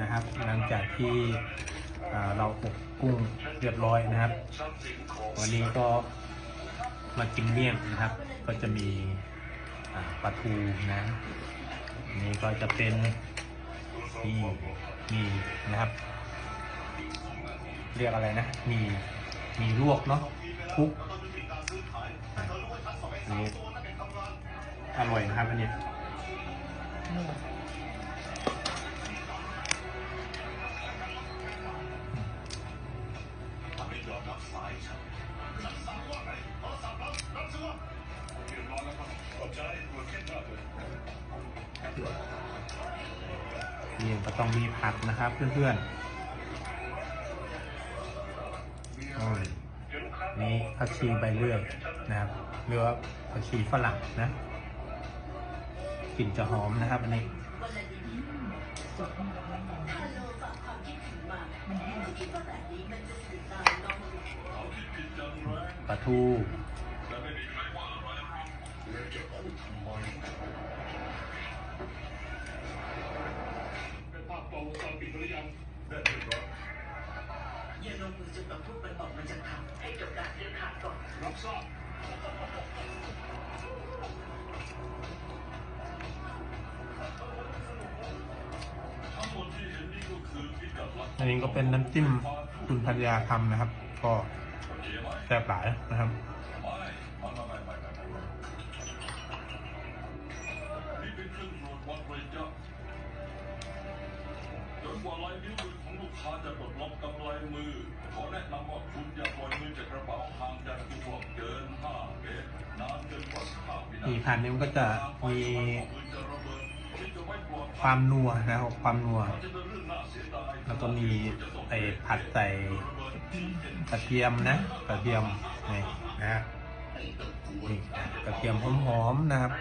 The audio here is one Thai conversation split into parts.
นะครับ หลังจากที่เราอบกุ้งเรียบร้อยนะครับ วันนี้ก็มากินเมี่ยงนะครับ ก็จะมีปลาทูนะนนี้ก็จะเป็นนี่มีนะครับ เรียกอะไรนะ มีมีลวกเนาะคุกนนี้อร่อยนะครับอันนี้ นี่ก็ต้องมีผักนะครับเพื่อนๆอืมนี่ผักชีใบเลื่อยนะครับหรือว่าผักชีฝรั่งนะกลิ่นจะหอมนะครับอันนี้ปลาทู อย่าลงมือจนต้องพูดมันออกมาจากถังให้จบการเดินขาดก่อน รับทราบทั้งหมดที่เห็นนี่ก็คือพิกัดหลักอันนี้ก็เป็นน้ำจิ้มคุณพัญญาทำนะครับ ก็แซ่บหลายนะครับ กว่าลายนิ้วมือของลูกค้าจะปลดล็อกกำไรมือ ขอแนะนำว่าคุณอย่าปล่อยมือจากกระเป๋าห่างจากตัวเกิน5เมตรนานเกินกว่า15วินามีทีพันนี้มันก็จะมีความนัวนะครับความนัว แล้วก็มีไอ้ผัดใส่กระเทียมนะกระเทียมนี่นะฮะนี่กระเทียมหอมๆนะครับ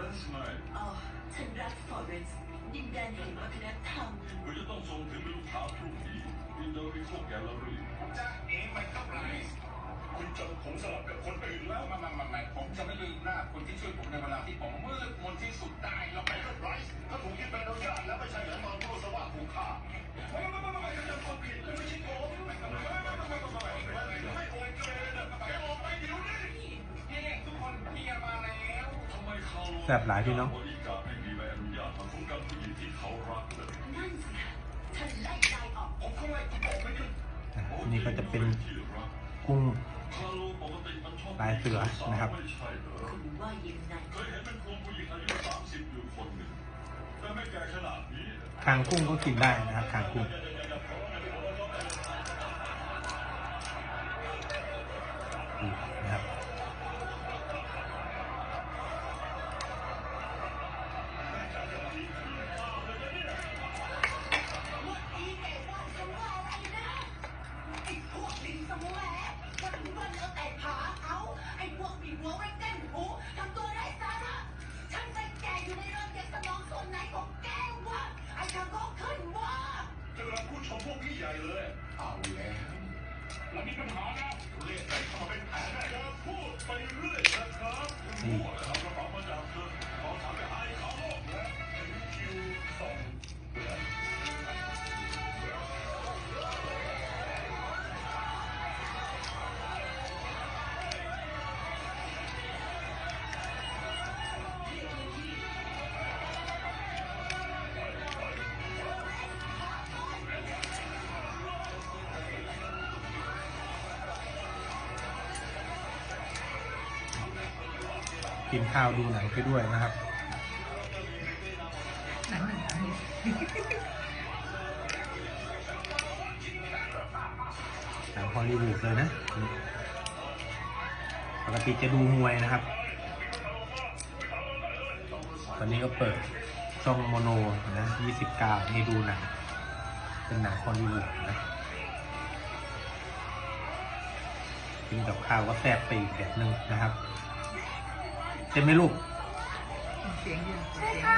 ลอเรนซ์ไงอ๋อฉันรักฟอเรนซ์ดินแดนแห่งวัฒนธรรมคุณจะต้องส่งถึงลูกค้าพรุ่งนี้ที่เดอริโคแกลเลอรี่จะเอ๋มันก็ไรคุณจนผมสลับกับคนอื่นแล้วมามามามาผมจะไม่ลืมหน้าคนที่ช่วยผมในเวลาที่ผมมืดมนที่สุดได้เราไปกับไรซ์ถ้าผมคิดเป็นอนุญาตแล้วไม่ใช่เหรอตอนผู้สว่างถูกฆ่าไม่ไม่ไม่ไม่ไม่จะคนผิดไม่ใช่ผมไม่ไม่ไม่ไแสบหลายพี่น้องนี่ก็จะเป็นกุ้งลายเสือนะครับคางกุ้งก็กินได้นะครับคางกุ้ง Mm. กินข้าวดูหนังไปด้วยนะครับหนังฮอลลีวูดเลยนะ ปกติจะดูมวยนะครับตอนนี้ก็เปิดช่องโมโนนะ29นี่ดูหนัง เป็นหนังฮอลลีวูดนะกินกับข้าวก็แซ่บไปอีกแบบหนึ่งนะครับ ใช่ไหมลูกเสียงอยู่ใช่ค่ะ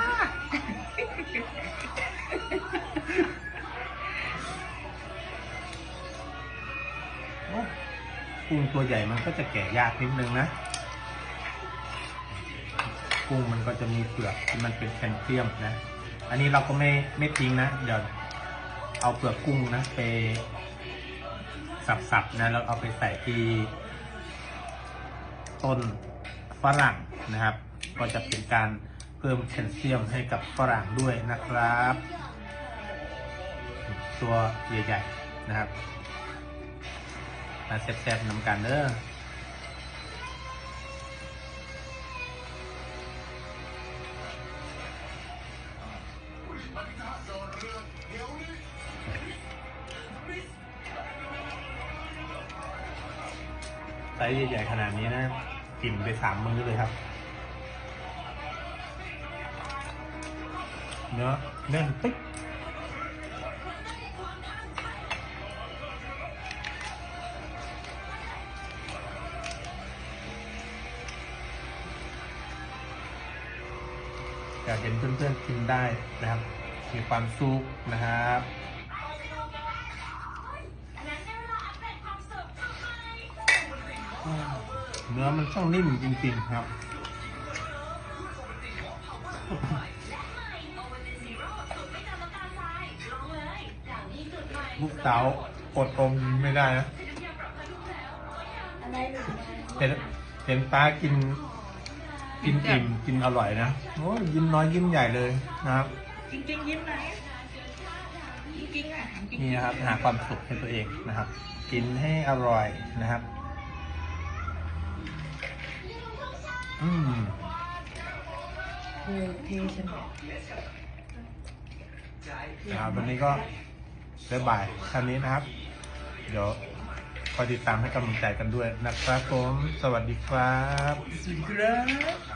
กุ้งตัวใหญ่มันก็จะแก่ยากนิดนึงนะ กุ้งมันก็จะมีเปลือกที่มันเป็นแคลเซียมนะ อันนี้เราก็ไม่ไม่ทิ้งนะ เดี๋ยวเอาเปลือกกุ้งนะไปสับๆนะแล้วเอาไปใส่ที่ต้น ฝรั่งนะครับ ก็จะเป็นการเพิ่มแคลเซียมให้กับฝรั่งด้วยนะครับ ตัวใหญ่ๆนะครับมาแซ่บๆนำกันเด้อไซส์ใหญ่ๆขนาดนี้นะ กินไปสามมื้อเลยครับ เนื้อแน่นปึ๊กอยากเห็นเพื่อนๆกินได้นะครับ มีความสุขนะครับ เนื้อมันช่างนิ่มจริงๆครับลูกเต๋ากดอมไม่ได้นะอะไรหรือเห็นเห็นป้ากิน กินอิ่มกินอร่อยนะโอ้ยยิ้มน้อยยิ้มใหญ่เลยนะครับ จริงๆยิ้มไหนจริงๆอะจริงนี่นะครับหาความสุขให้ตัวเองนะครับ กินให้อร่อยนะครับ อืมเออเทใช่ไหมนะครับวันนี้ก็บ๊ายบายท่านนี้นะครับ เดี๋ยวคอยติดตามให้กำลังใจกันด้วยนะครับผม สวัสดีครับสุดครับ